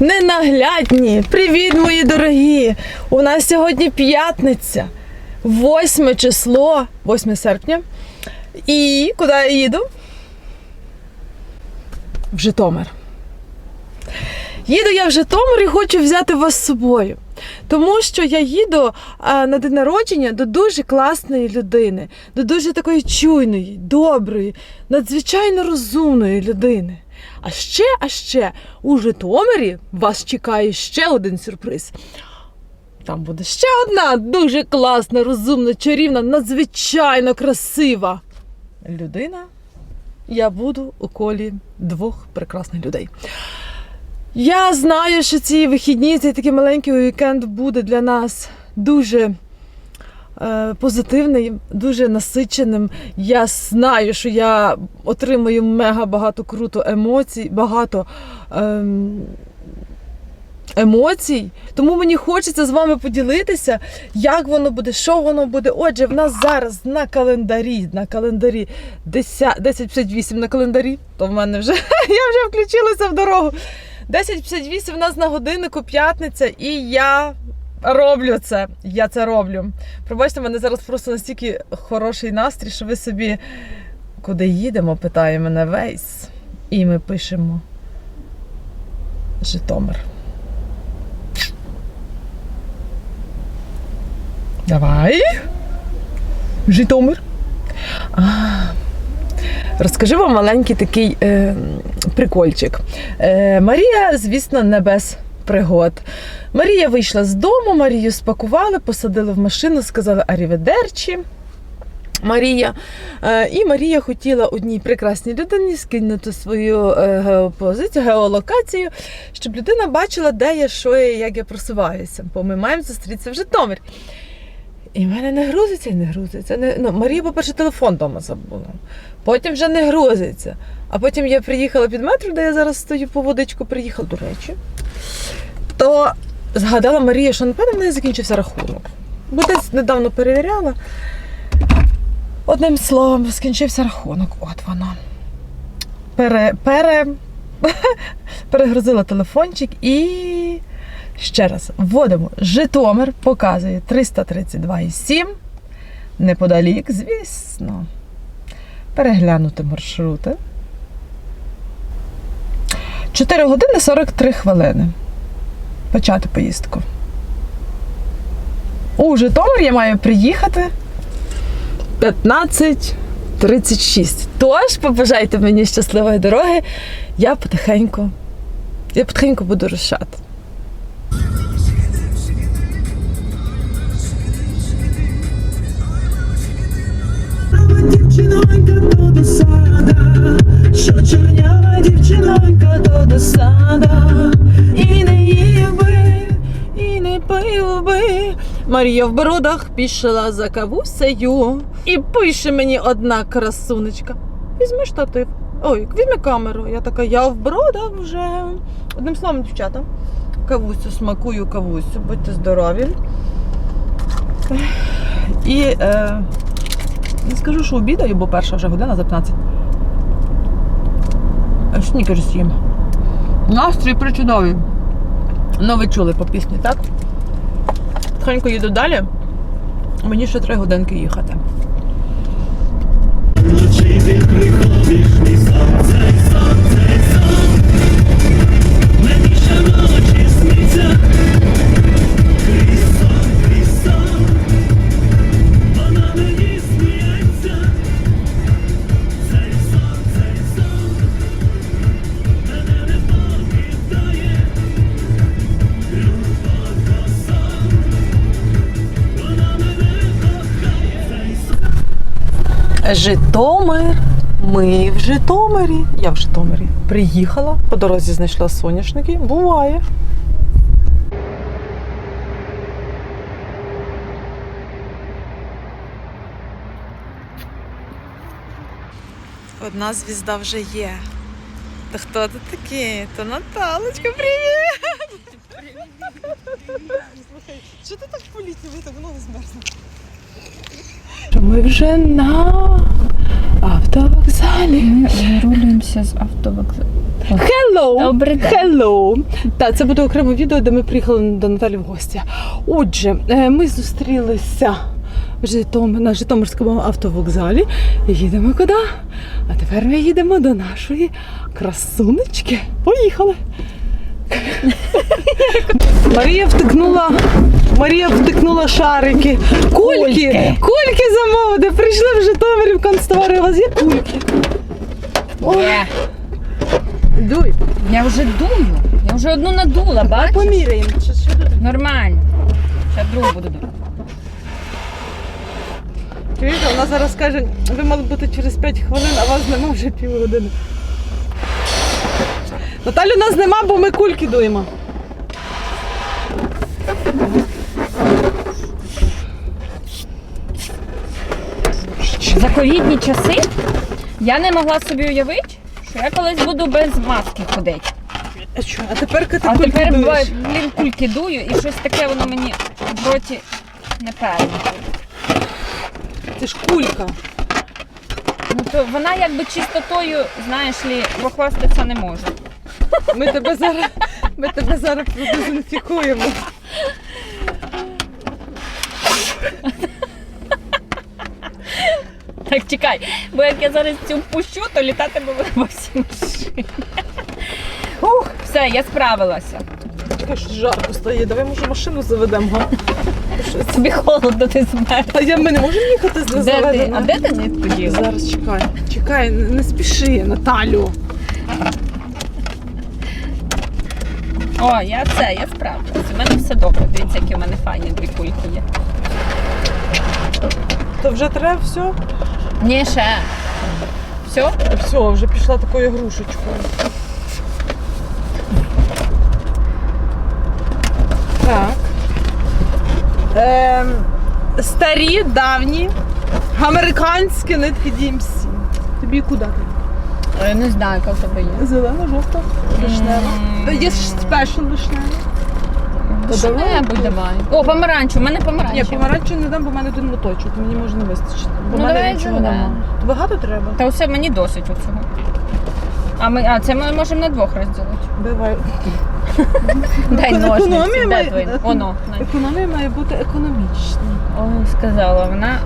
Ненаглядні, привіт, мої дорогі! У нас сьогодні п'ятниця, 8 число, 8 серпня. І куди я їду? В Житомир. Їду я в Житомир і хочу взяти вас з собою. Тому що я їду на день народження до дуже класної людини, до дуже такої чуйної, доброї, надзвичайно розумної людини. А ще, а ще у Житомирі вас чекає ще один сюрприз. Там буде ще одна дуже класна, розумна, чарівна, надзвичайно красива людина. Я буду у колі двох прекрасних людей. Я знаю, що ці вихідні, цей такий маленький вікенд буде для нас дуже позитивним, дуже насиченим. Я знаю, що я отримую мега багато круто емоцій, багато ем, емоцій. Тому мені хочеться з вами поділитися, як воно буде, що воно буде. Отже, в нас зараз на календарі, на календарі 10.58 на календарі, то в мене вже я вже включилася в дорогу. 10.58 в нас на годиннику п'ятниця, і я роблю це. Я це роблю. Пробачте, мене зараз просто настільки хороший настрій, що ви собі куди їдемо, питає мене весь. І ми пишемо Житомир. Давай. Житомир. А, Розкажу вам маленький такий е, прикольчик. Е, Марія, звісно, не без пригод. Марія вийшла з дому, Марію спакували, посадили в машину, сказали аріведерчі. Марія. Е, І Марія хотіла одній прекрасній людині скинути свою е, геопозицію, геолокацію, щоб людина бачила, де я, що я, як я просуваюся. Бо ми маємо зустрітися в Житомирі. І в мене не грузиться і не грузиться. Не, ну, Марія, по-перше, телефон вдома забула. Потім вже не грузиться. А потім я приїхала під метро, де я зараз стою по водичку, приїхала, до речі. То згадала Марія, напевно в неї закінчився рахунок. Бо десь недавно перевіряла. Одним словом, скінчився рахунок. От воно. Пере, пере, перегрузила телефончик і ще раз вводимо Житомир, показує 332,7. Неподалік, звісно. Переглянути маршрути. 4 години 43 хвилини. Почати поїздку. У Житомир я маю приїхати 15.36. Тож побажайте мені щасливої дороги. Я потихеньку, я потихеньку буду рушати. Дівчинонька то досада, що чорнява дівчинонька досада, і не їв би, І не пив би. Марія в бродах пішла за кавусею. І пише мені одна красунечка. Візьми штатив. Ой, візьми камеру. Я така, я в бродах вже. Одним словом, дівчата. Кавусю, смакую кавусю, будьте здорові. І е, не скажу, що обідаю, бо перша вже година за 15. Е, Снікерс їм. Настрій причудовий. Ну, ви чули по пісні, так? Тихенько їду далі. Мені ще три годинки їхати. Житомир. Ми в Житомирі. Я в Житомирі. Приїхала, по дорозі знайшла соняшники. Буває. Одна звізда вже є. Та хто ти такий? То Наталочка, привіт! Що ти так політнює, так воно не змерзне? Ми вже на автовокзалі. Ми вирулюємося з автовокзалу. Hello! Добрий день. Hello! Так, це буде окреме відео, де ми приїхали до Наталі в гості. Отже, е, ми зустрілися на Житомирському автовокзалі. Їдемо куди? А тепер ми їдемо до нашої красунечки. Поїхали! Марія втикнула. Марія втикнула шарики. Кульки! Кульки. Кульки замовити! Прийшли в Житомирі в концтовари, у вас є кульки. Ой, дуй. Я вже дую. Я вже одну надула, бачиш? Поміряємо. Що, що тут? Нормально. Ще другу буду дути. Чуєте, вона зараз каже, ви мали бути через 5 хвилин, а вас нема вже півгодини. Наталю нас нема, бо ми кульки дуємо. Ковідні часи я не могла собі уявити, що я колись буду без маски ходити. А що? А тепер ти А тепер, дуєш? блін, кульки дую і щось таке воно мені в роті не певне. Це ж кулька. Ну то вона якби чистотою, знаєш лі, похвастатися не може. Ми тебе зараз, ми тебе зараз продезінфікуємо. Так чекай, бо як я зараз цю пущу, то літатиме вона по всій. Ух, все, я справилася. Чекай, що жарко стає. Давай може машину заведемо. га? Тобі холодно ти змерз. А я ми не можемо їхати з Де ти? А де ти не поділа? Зараз чекай. Чекай, не спіши, Наталю. О, я це, я справилася. У мене все добре. Дивіться, які у мене файні дві кульки є. То вже треба все? Ні, ще. Все? Все, вже пішла такою грушечкою. Так. Ем, старі, давні, американські нитки DMC. Тобі куди? Я не знаю, яка в тебе є. Зелена, жовта, вишнева. Є спешл вишнева. Що-небудь давай. О, помаранчу, у мене помаранчу. Ні, помаранчу не дам, бо в мене один моточок, мені може не вистачити. Бо в Ну, мене давай нічого немає. Багато треба? Та усе мені досить у цього. А, ми, а це ми можемо на двох розділити. Давай. Дай Економія ножниці, де має- твої? Оно. на. Економія має бути економічна. Ой, сказала вона.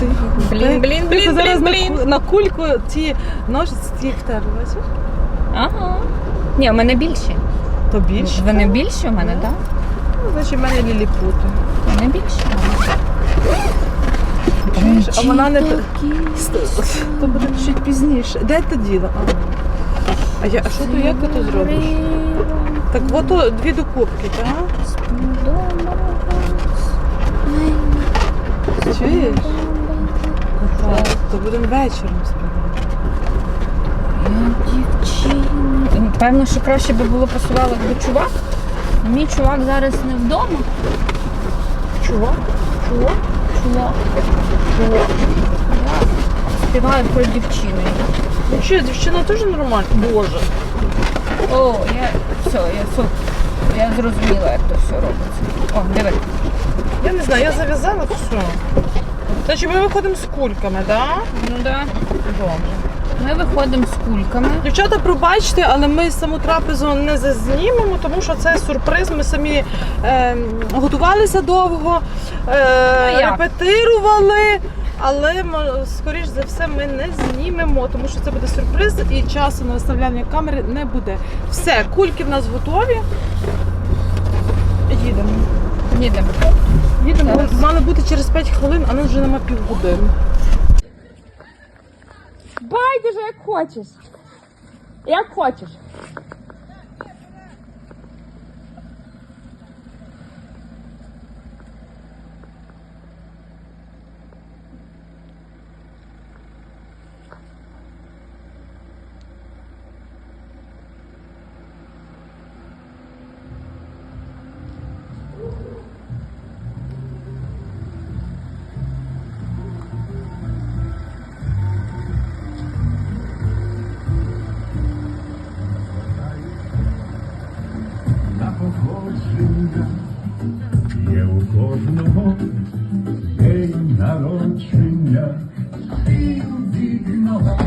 Ти, Блін, блін, ти блін, зараз блін, на блін. ку- на кульку ці ножиці ті втерли, бачиш? Ага. Ні, у мене більші. То більше. Вони більші у мене, так? Ну, Значить, в мене ліліпути. Мене більші. Чуєш, а вона не... То буде чуть пізніше. Де ти діла? А, а, я, а що то, як ти зробиш? Так от дві докупки, так? Чуєш? Так, то будемо вечором співати. Певно, що краще би було посувало, якби чувак. Мій чувак зараз не вдома. Чувак? Чувак? Чувак. Чувак. Співаю про дівчину. Ну що, дівчина теж нормальна? Боже. О, я все, я суп. Я зрозуміла, як то все робиться. О, диви. Я не знаю, я зав'язала все. Значить, ми виходимо з кульками, так? Да? Ну да. Добре. Ми виходимо з кульками. Дівчата, пробачте, але ми саму трапезу не зазнімемо, тому що це сюрприз. Ми самі е, готувалися довго, е, як? репетирували, але скоріш за все ми не знімемо, тому що це буде сюрприз і часу на виставляння камери не буде. Все, кульки в нас готові. Їдемо. Їдемо. Їдемо. Мали бути через 5 хвилин, а нас вже нема півгодини. Байдуже, як хочеш. Як хочеш. Коженька є у кожного день народження, Всім вікного.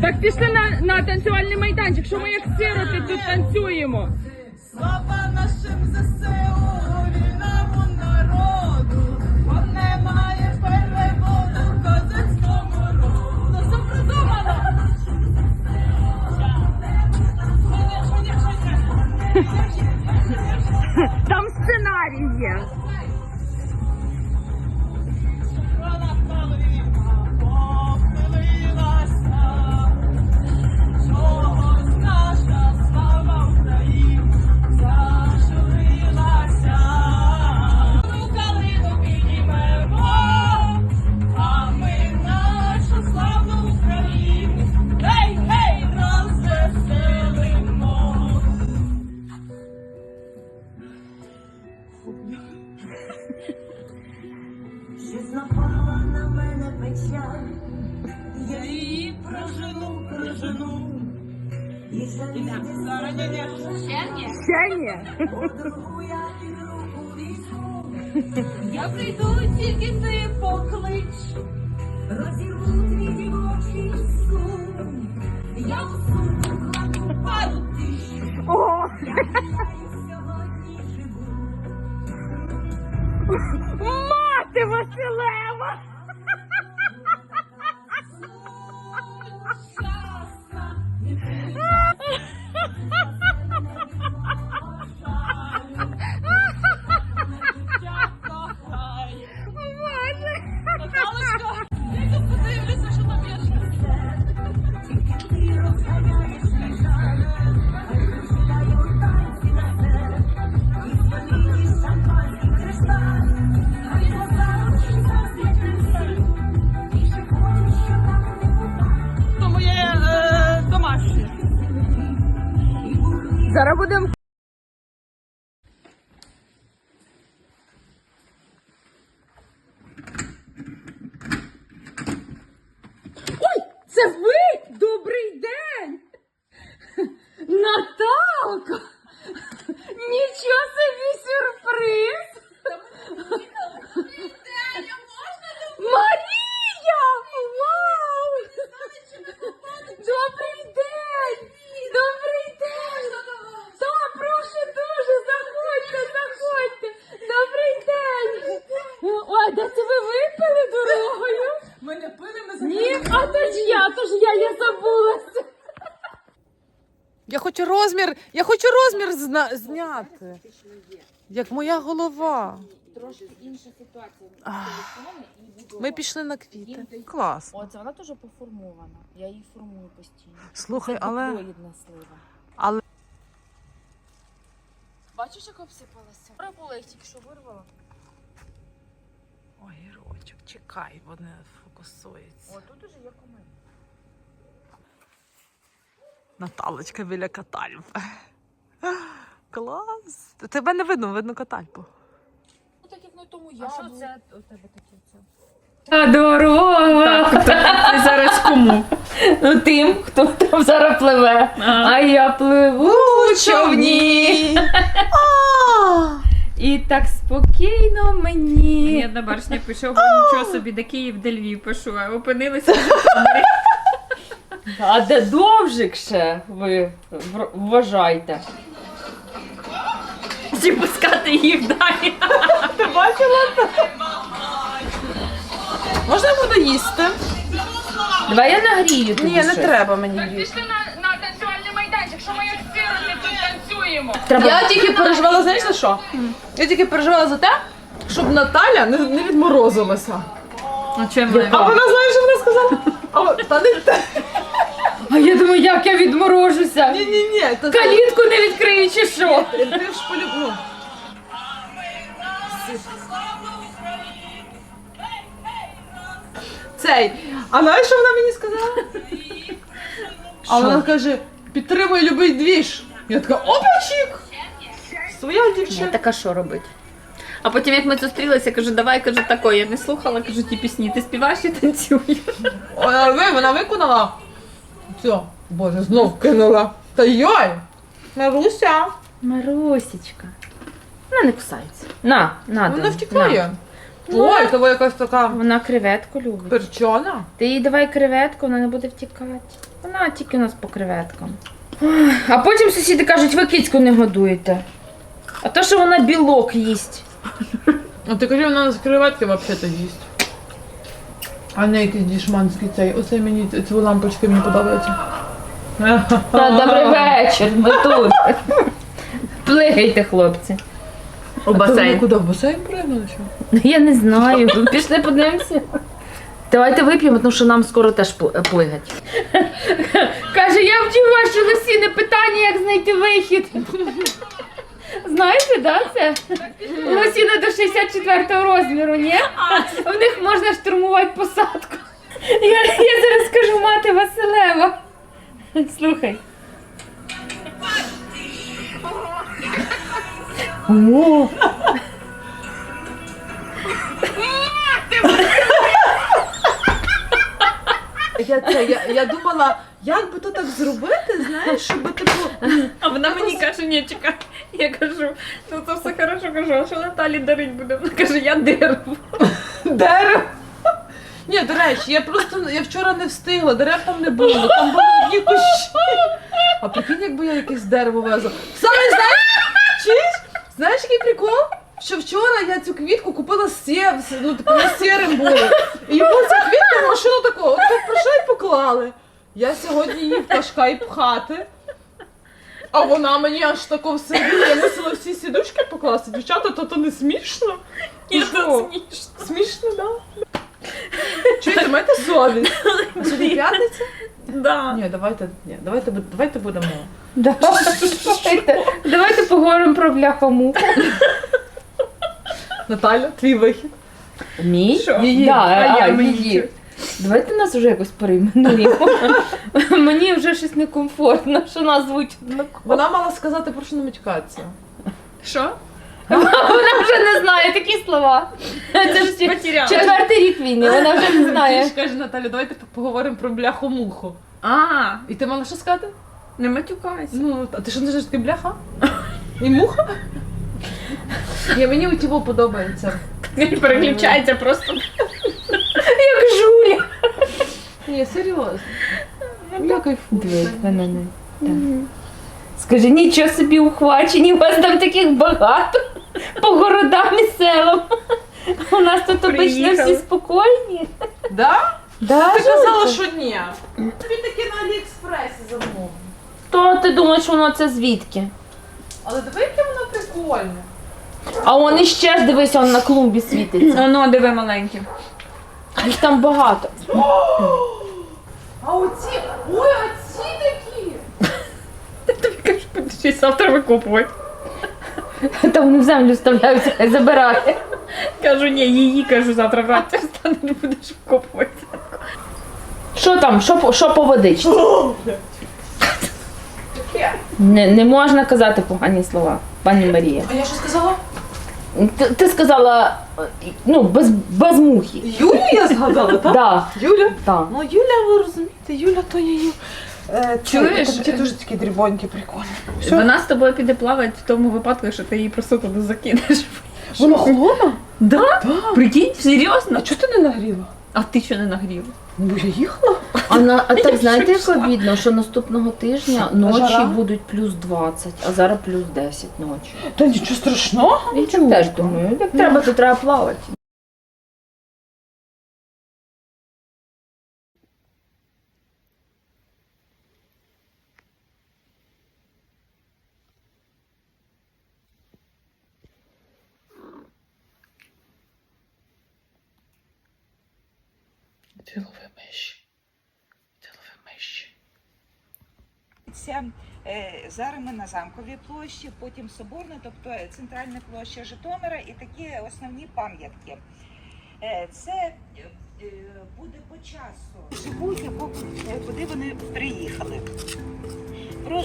Так пішли на, на танцювальний майданчик, що ми як сироти тут танцюємо. Там сценарій є. Подругу я прийду, тільки ти поклич. розірву твій дівочий сум. Я у сумку кладу пару тисяч, сьогодні живу. мати Василева! Зараз будемо. Ой, це ви? Добрий день! Наталка! Нічого собі сюрприз! Марія! Вау! Добрий день! Добрий день! Так, прошу дуже, заходьте, заходьте! Добрий день! Ой, де це ви випили дорогою? Ми не пили, ми Ні, а то ж я, то ж я, я забулася. Я хочу розмір, я хочу розмір зна- зняти. Як моя голова. Трошки інша ситуація. І відео. Ми пішли на квіти. Клас. Оце вона теж поформована. Я її формую постійно. Слухай, але. слива. Але Бачиш, як обсипалася? Вчора була, їх тільки що вирвала. Ой, гірочок, чекай, вони фокусуються. О, тут уже є комин. Наталочка біля катальпи. Клас. Тебе не видно, видно катальпу. Ну так як на тому я. А що це у тебе таке це? Та дорога! Ти зараз кому? Ну тим, хто там зараз пливе. А я пливу у човні. І так спокійно мені. Мені одна барышня пише, «Ого, нічого собі, де Київ, де Львів пишу, а опинилися. А де довжик ще ви вважайте? Чи пускати їх далі. Можна я буду їсти? Давай я нагрію тобі Ні, не щось. треба мені їсти. Пішли на, на танцювальний майданчик, що ми як сироти тут танцюємо. Треба... Я тільки переживала, знаєш за що? Я тільки переживала за те, щоб Наталя не, не відморозилася. А чим? А вона знає, що вона сказала? А, та не те. А я думаю, як я відморожуся. Ні, ні, ні. Та Калітку не відкрию чи що? ти ж полюб... ну. Цей. А знаєш, що вона мені сказала? А вона каже, підтримуй любий двіж. Я така, опачік! Своя дівчина. Так а що робити? А потім, як ми зустрілися, кажу, давай, кажу, тако, я не слухала, кажу, ті пісні, ти співаєш і танцюєш. Вона, ви- вона виконала. Все, боже, знов кинула. Та йой! Маруся. Марусечка. Вона не кусається. На, на. Вона втікає. на. Ой, то якась така Вона креветку любить. перчона. Ти їй давай креветку, вона не буде втікати. Вона тільки у нас по креветкам. А потім сусіди кажуть, ви кицьку не годуєте. А то, що вона білок їсть. А ти кажи, вона з креветки взагалі їсть. А не якийсь дішманський цей. Оце мені ці лампочки мені подобаються. Та, добрий вечір, ми тут. Плигайте, хлопці. У басейн. куди? В басейн пригнули? що? Я не знаю. Пішли подивимося. Давайте вип'ємо, тому що нам скоро теж пл- плигать. Каже, я вчу ваше лосіне питання, як знайти вихід. Знаєте, да, це? Лосіна до 64 розміру, ні? Них можна штурмувати посадку. Я, я зараз скажу мати Василева. Слухай. О, Я, це, я, я думала, як би то так зробити, знаєш, щоб типу. А вона мені каже, ні, чекай. Я кажу, ну це все хорошо, кажу, а що Наталі дарить буде? Вона каже, я дерево. Дерево. Ні, до речі, я просто я вчора не встигла, дерев там не було, там були одні кущі. А прикинь, якби я якесь дерево везла. Саме знаєш, чуєш? Знаєш, який прикол? Що вчора я цю квітку купила сє, ну типу сірим було. І йому ця квітка в машину такого, от так прийшла і поклали. Я сьогодні її в кашка і пхати. А вона мені аж тако в собі, я мусила всі сідушки покласти. Дівчата, то то не смішно? Ні, Ну що? смішно. Смішно, да? Чуєте, маєте совість? Сьогодні п'ятниця? Да. Ні, давайте, ні, давайте, бу- давайте будемо. Давайте, давайте поговоримо про бляхому. Наталя, твій вихід. Мій? Що? Її. Да, А а, я мені її. Давайте нас вже якось перейменуємо. Мені вже щось некомфортно, що нас звуть однаково. Вона мала сказати, прошу не матюкатися. Що? Вона вже не знає такі слова. Це ж Потеряла. четвертий рік війни, вона вже не Ти знає. ж каже, Наталя, давайте поговоримо про бляху-муху. А, І ти мала що сказати? не матюкайся. Ну, а ти що не знаєш, таке бляха? І муха? Ні, мені у тіво подобається. Переключається просто. Як жуля. Ні, серйозно. Я кайфую. Дивись, вона не. так. Скажи, нічого собі ухвачені, у вас там таких багато по городам і селам. У нас тут обично Приїхали. всі спокійні. Да? Да, Ти казала, що ні. Тобі таке на Аліекспресі замовив. То ти думаєш, воно це звідки? Але диви, яке воно прикольне. А он іще ж дивись, он на клумбі світиться. Оно, диви маленьке. Їх там багато. А оці, ой, оці такі. Тобі кажу, подожди, завтра викопувати. Та вони в землю вставляються, хай забирає. Кажу, ні, її кажу, завтра вранці встане, не будеш викопувати. Що там? Що, по- що по водичці? Не, не можна казати погані слова, пані Марія. А я що сказала? Ти, ти сказала, ну, без, без мухи. Юлю я згадала, так? Да, Юля? да. Ну, Юля, ви розумієте, Юля то її. Е, Чуєш? Ті дуже такі дрібонькі прикольні. Що? Вона з тобою піде плавати в тому випадку, якщо ти її просто туди закинеш. Вона холодна? Да? Так. Прикинь, А чого ти не нагріла? А ти що не нагріла? Ну, бо я їхала. А, на, а так знаєте, як обідно, що наступного тижня ночі Жара? будуть плюс 20, а зараз плюс 10 ночі. Та нічого страшного. Я теж думаю, як треба, то треба плавати. Зараз ми на замковій площі, потім Соборна, тобто центральна площа Житомира і такі основні пам'ятки. Е, Це е, е, буде по часу. Живуть е, куди вони приїхали. Про,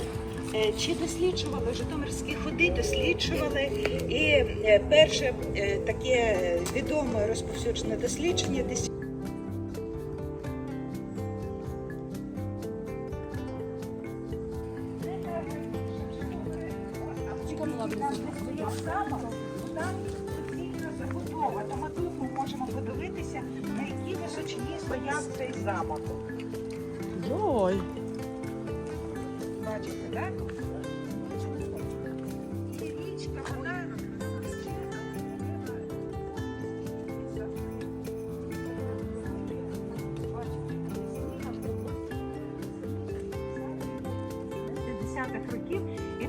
е, чи досліджували Житомирські ходи, досліджували. І е, перше е, таке відоме розповсюджене дослідження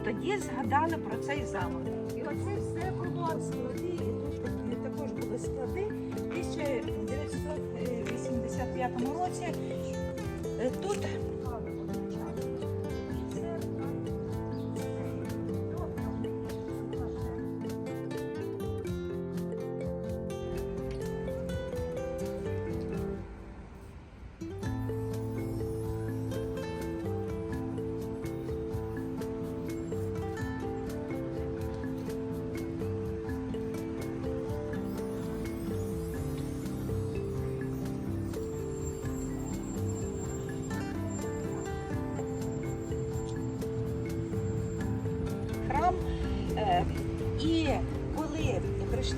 тоді згадали про цей замок. І оце все було склади, і тут також були склади. В 1985 році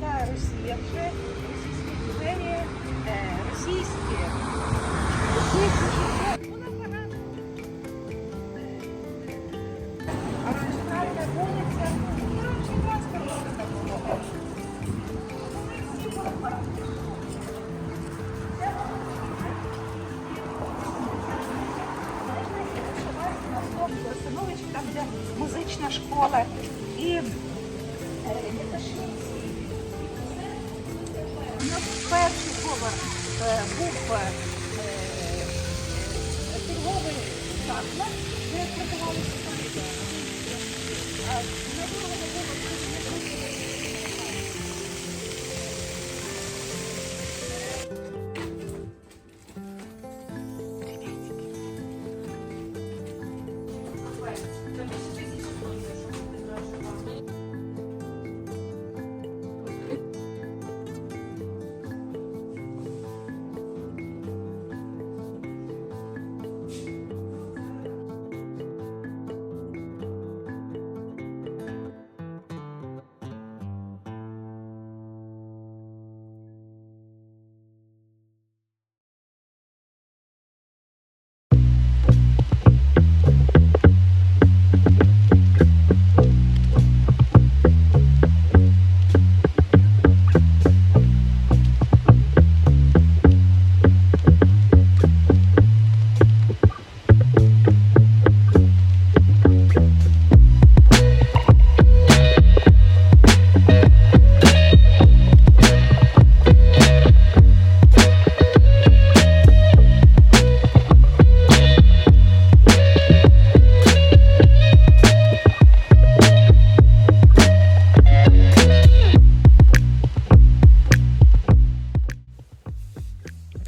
Росія вже, був е, е, торговий заклад, де продавалися на другому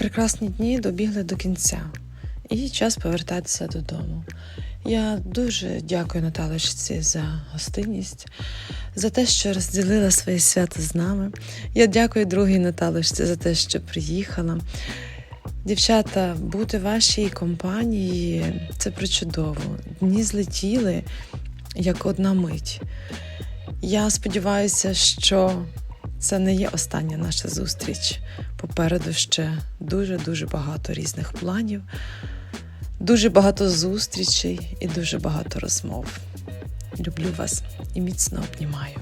Прекрасні дні добігли до кінця, і час повертатися додому. Я дуже дякую Наталочці за гостинність, за те, що розділила своє свято з нами. Я дякую другій Наталочці за те, що приїхала. Дівчата, бути в вашій компанії це причудово. Дні злетіли як одна мить. Я сподіваюся, що це не є остання наша зустріч. Попереду ще дуже-дуже багато різних планів, дуже багато зустрічей і дуже багато розмов. Люблю вас і міцно обнімаю.